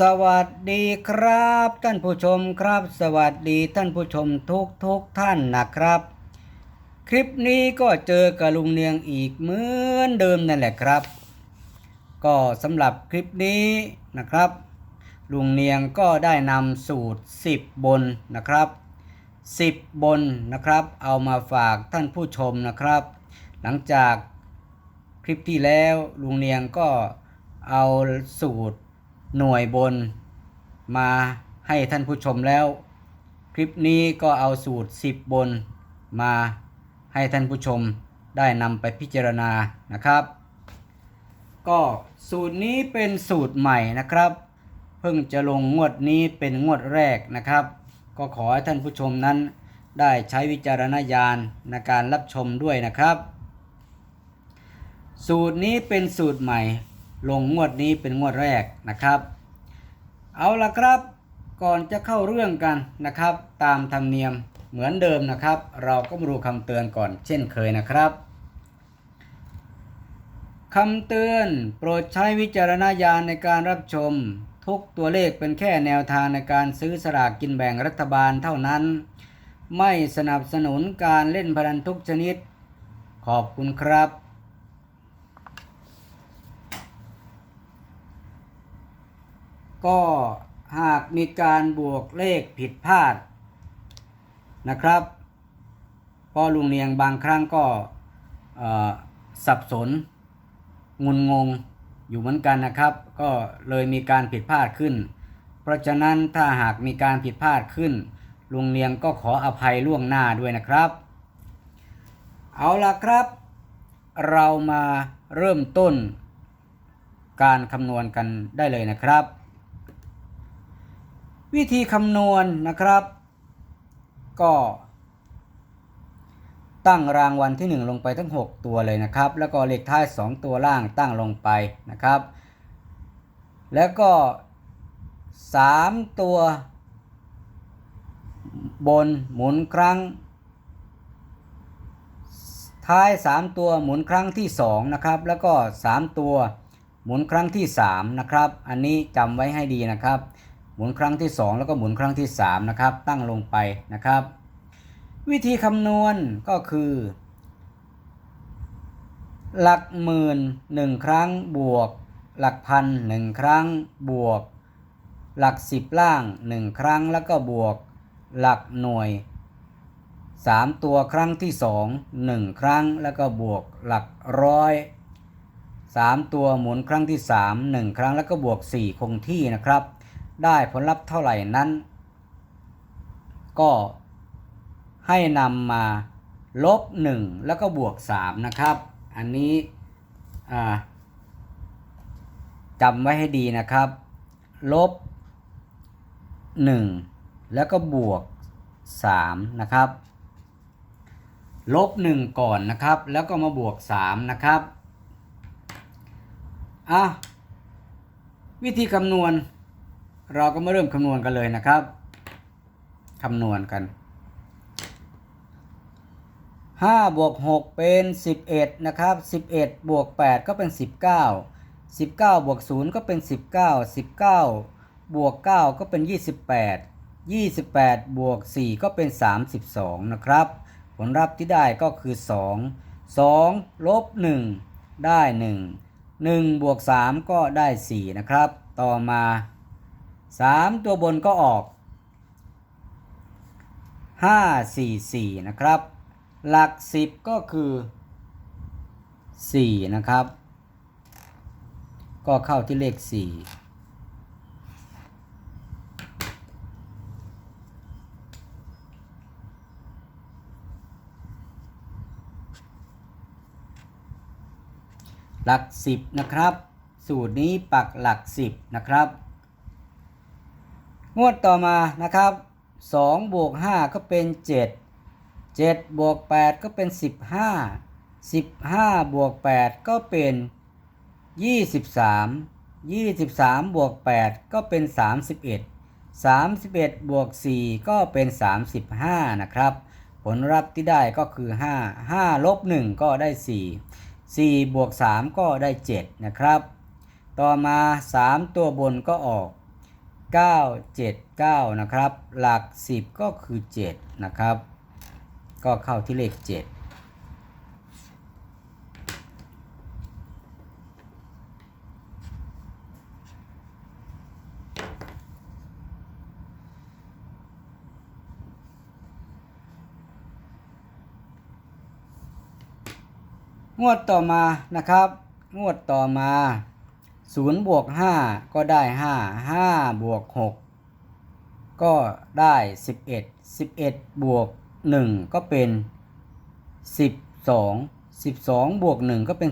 สวัสดีครับ ท่านผู้ชมครับ สวัสดีท่านผู้ชมทุกทุกท่านนะครับ คลิปนี้ก็เจอกับลุงเนียงอีกเหมือนเดิมนั่นแหละครับ ก็สำหรับคลิปนี้นะครับ ลุงเนียงก็ได้นำสูตร 10 บนนะครับ 10 บนนะครับ เอามาฝากท่านผู้ชมนะครับ หลังจากคลิปที่แล้วลุงเนียงก็เอาสูตร หน่วยบนมาให้ท่านผู้ชมแล้ว คลิปนี้ก็เอาสูตร 10 บนมาให้ท่านผู้ชมได้นำไปพิจารณานะครับ ก็สูตรนี้เป็นสูตรใหม่นะครับ เพิ่งจะลงงวดนี้เป็นงวดแรกนะครับ ก็ขอให้ท่านผู้ชมนั้น ได้ใช้วิจารณญาณในการรับชมด้วยนะครับ สูตรนี้เป็นสูตรใหม่ ลงงวดนี้เป็นงวดแรกนะครับ เอาละครับก่อนจะเข้าเรื่องกันนะครับ ตามธรรมเนียมเหมือนเดิมนะครับ เราก็มาดูคำเตือนก่อนเช่นเคยนะครับคำเตือนโปรดใช้วิจารณญาณในการรับชม ทุกตัวเลขเป็นแค่แนวทางในการซื้อสลากกินแบ่งรัฐบาลเท่านั้น ไม่สนับสนุนการเล่นพนันทุกชนิด ขอบคุณครับ ก็หากมีการบวกเลขผิดพลาดนะครับเพ่อลุงเนียงบางครั้งก็สับสนงุนงงอยู่เหมือนกันนะครับ ก็เลยมีการผิดพลาดขึ้น เพราะฉะนั้นถ้าหากมีการผิดพลาดขึ้น ลุงเนียงก็ขออภัยล่วงหน้าด้วยนะครับ เอาล่ะครับ เรามาเริ่มต้นการคำนวณกันได้เลยนะครับ วิธีคำนวณนะครับ ก็ ตั้งรางวัลที่ 1 ลงไปทั้ง 6 ตัวเลยนะครับ แล้วก็เลขท้าย 2 ตัวล่างตั้งลงไปนะครับ แล้วก็ 3 ตัว บนหมุนครั้ง ท้าย 3 ตัวหมุนครั้งที่ 2 นะครับ แล้วก็ 3 ตัวหมุนครั้งที่ 3 นะครับ อันนี้จำไว้ให้ดีนะครับ มุนครั้งที่ 2 แล้วก็หมุนครั้งที่3นะครับตั้งลงไปนะครับ วิธีคำนวณก็คือ หลักหมื่นหนึ่งครั้งบวก หลักพันหนึ่งครั้งบวก หลักสิบล่างหนึ่งครั้งแล้วก็บวกหลักหน่วยสามตัวครั้งที่สองหนึ่งครั้งแล้วก็บวกหลักร้อยสามตัวหมุนครั้งที่สามหนึ่งครั้งแล้วก็บวกสี่คงที่นะครับ ได้ผลลัพธ์เท่าไหร่นั้น ก็ให้นำมาลบ 1 แล้วก็บวก 3 นะครับ อันนี้จำไว้ให้ดีนะครับ ลบ 1 แล้วก็บวก 3 นะครับ ลบ 1 ก่อนนะครับ แล้วก็มาบวก 3 นะครับอะวิธีคำนวณ เราก็มาเริ่มคำนวณกันเลยนะครับคำนวณกัน5บวก6เป็น 11 นะครับ 11 บวก 8 ก็เป็น 19 19 บวก 0 ก็เป็น 19 19 บวก 9 ก็เป็น 28 28 บวก 4 ก็เป็น 32 นะครับ ผลลัพธ์ที่ได้ก็คือ 2 2 ลบ 1 ได้ 1 1 บวก 3 ก็ได้ 4 นะครับ ต่อมา 3ตัวบนก็ออก5 4 4นะครับ หลัก10ก็คือ4นะครับ ก็เข้าที่เลข4หลัก10นะครับ สูตรนี้ปักหลัก10นะครับ งวดต่อมานะครับ2บวก5ก็เป็น 7 7บวก8ก็เป็น 15 15บวก8ก็เป็น 23 23บวก8ก็เป็น 31 31บวก4ก็เป็น 35 นะครับ ผลลัพธ์ที่ได้ก็คือ 5 5ลบ1ก็ได้ 4 4บวก3ก็ได้ 7 นะครับ ต่อมา 3 ตัวบนก็ออก 9 7 9 นะครับ หลัก 10 ก็คือ 7 นะครับ ก็เข้าที่เลข 7งวดต่อมานะครับ งวดต่อมา 0บวก5ก็ได้5 5บวก6ก็ได้11 11บวก1ก็เป็น12 12บวก1ก็เป็น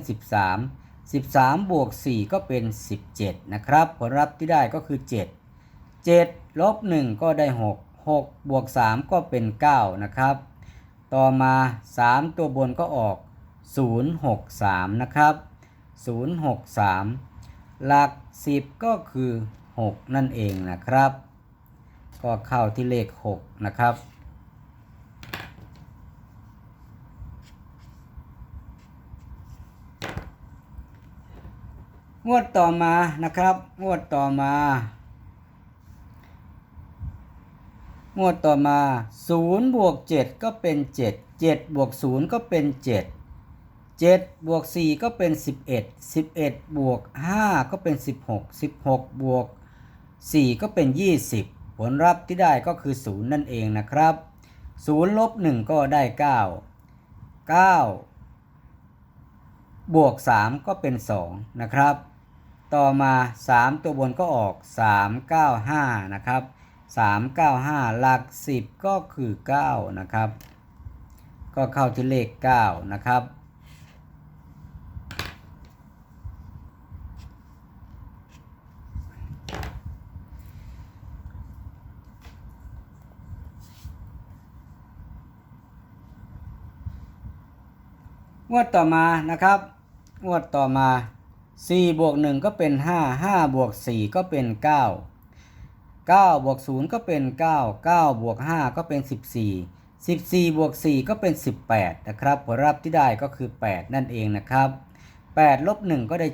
13 13บวก4ก็เป็น17นะครับ ผลลัพธ์ที่ได้ก็คือ7 7ลบ1ก็ได้6 6บวก3ก็เป็น9นะครับ ต่อมา3ตัวบนก็ออก063นะครับ063ห หลัก 10 ก็คือ 6 นั่นเองนะครับ ก็เข้าที่เลข 6 นะครับ งวดต่อมานะครับ งวดต่อมา งวดต่อมา0บวก7ก็เป็น 7 7บวก0ก็เป็น 7 7บวก4ก็เป็น 11 11 บวก 5 ก็เป็น 16 16 บวก 4 ก็เป็น 20 ผลลัพธ์ที่ได้ก็คือ 0 นั่นเองนะครับ 0 ลบ 1 ก็ได้ 9 9 บวก 3 ก็เป็น 2 นะครับ ต่อมา 3 ตัวบนก็ออก 395 นะครับ 395 หลัก 10 ก็คือ 9 นะครับ ก็เข้าที่เลข 9 นะครับ วดต่อมานะครับงวดต่อมา4บวก1ก็เป็น5 5บวก4ก็เป็น 9 9บวก0ก็เป็น 9 9บวก5ก็เป็น 14 14บวก4ก็เป็น 18 นะครับผลลัพธ์ที่ได้ก็คือ 8 นั่นเองนะครับ8ลบ1ก็ได้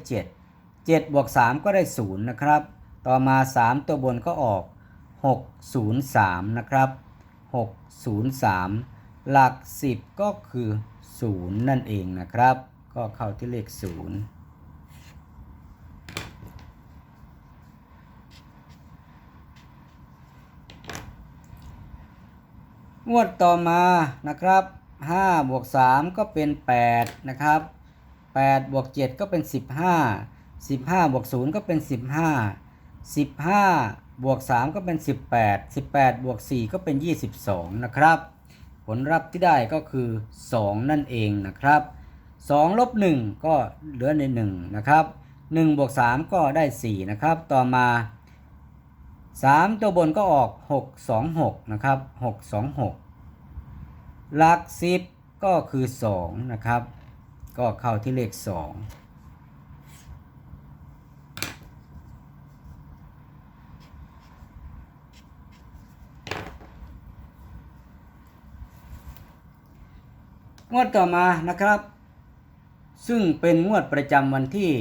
7 7บวก3ก็ได้ 0 นะครับ ต่อมา 3 ตัวบนก็ออก 603 นะครับ 603 หลัก 10 ก็คือ 0 นั่นเองนะครับ ก็เข้าที่เลข 0งวดต่อมานะครับ5บวก3ก็เป็น 8 นะครับ8บวก7ก็เป็น 15 15บวก0ก็เป็น 15 15บวก3ก็เป็น 18 18บวก4ก็เป็น 22 นะครับ ผลลัพธ์ที่ได้ก็คือ 2 นั่นเองนะครับ2ลบ1ก็เหลือใน1นะครับ1บวก3ก็ได้ 4 นะครับ ต่อมา 3 ตัวบนก็ออก 6 2 6 นะครับ 6 2 6 หลัก 10 ก็คือ 2 นะครับ ก็เข้าที่เลข 2 งวดต่อมานะครับ ซึ่งเป็นงวดประจำวันที่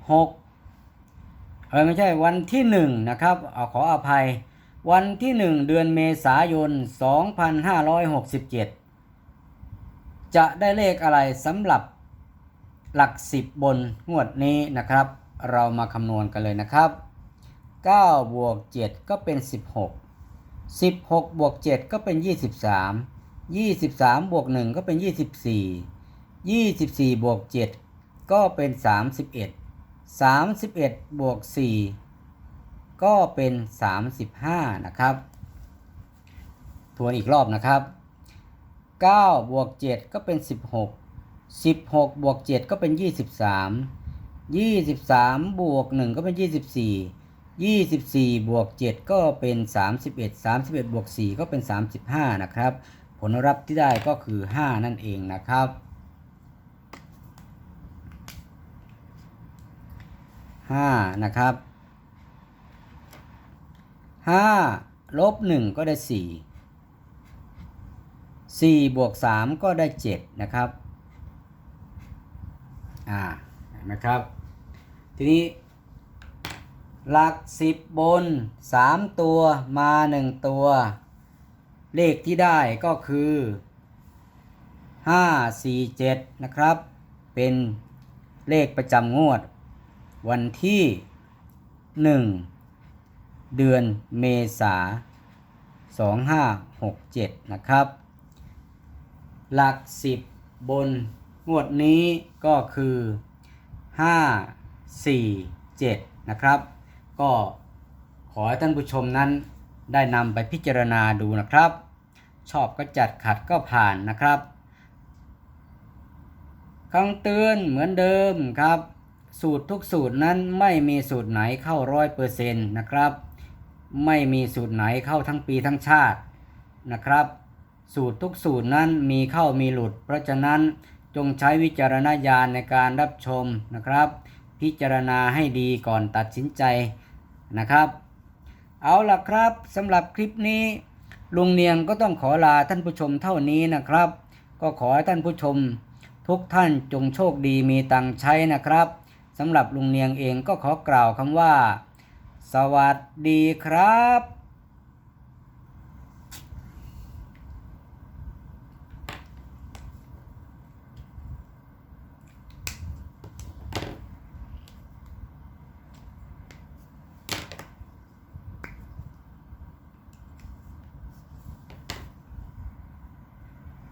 16เออไม่ใช่วันที่หนึ่งนะครับเอาขออภัย วันที่หนึ่งเดือนเมษายน 2567 จะได้เลขอะไรสำหรับหลักสิบบนงวดนี้นะครับ เรามาคำนวณกันเลยนะครับ9บวก7ก็เป็น 16 16บวก7ก็เป็น 23 23บวก1ก็เป็น24 24บวก7ก็เป็น31 31บวก4ก็เป็น35นะครับ ทวนอีกรอบนะครับ9บวก7ก็เป็น16 16บวก7ก็เป็น23 23บวก1ก็เป็น24 24บวก7ก็เป็น31 31บวก4ก็เป็น35นะครับ ลลัพธ์ที่ได้ก็คือ 5 นั่นเองนะครับห้านะครับห้าลบหนึ่งก็ได้สี่สี่บวกสามก็ได้เจ็ดนะครับ อ่านไหมครับ ทีนี้ หลักสิบบนสามตัวมาหนึ่งตัว เลขที่ได้ก็คือห้าสี่เจ็ดนะครับ เป็นเลขประจำงวด วันที่หนึ่งเดือนเมษาสองห้าหกเจ็ดนะครับ หลักสิบบนงวดนี้ก็คือ 5 4 7 นะครับ ก็ขอให้ท่านผู้ชมนั้น ได้นำไปพิจารณาดูนะครับ ชอบก็จัดขัดก็ผ่านนะครับคำเตือนเหมือนเดิมครับ สูตรทุกสูตรนั้นไม่มีสูตรไหนเข้าร้อยเปอร์เซ็นต์นะครับ ไม่มีสูตรไหนเข้าทั้งปีทั้งชาตินะครับ สูตรทุกสูตรนั้นมีเข้ามีหลุด เพราะฉะนั้นจงใช้วิจารณญาณในการรับชมนะครับ พิจารณาให้ดีก่อนตัดสินใจนะครับ เอาล่ะครับสำหรับคลิปนี้ลุงเนียงก็ต้องขอลาท่านผู้ชมเท่านี้นะครับ ก็ขอให้ท่านผู้ชม ทุกท่านจงโชคดีมีตังค์ใช้นะครับสำหรับลุงเนียงเองก็ขอกล่าวคำว่า สวัสดีครับ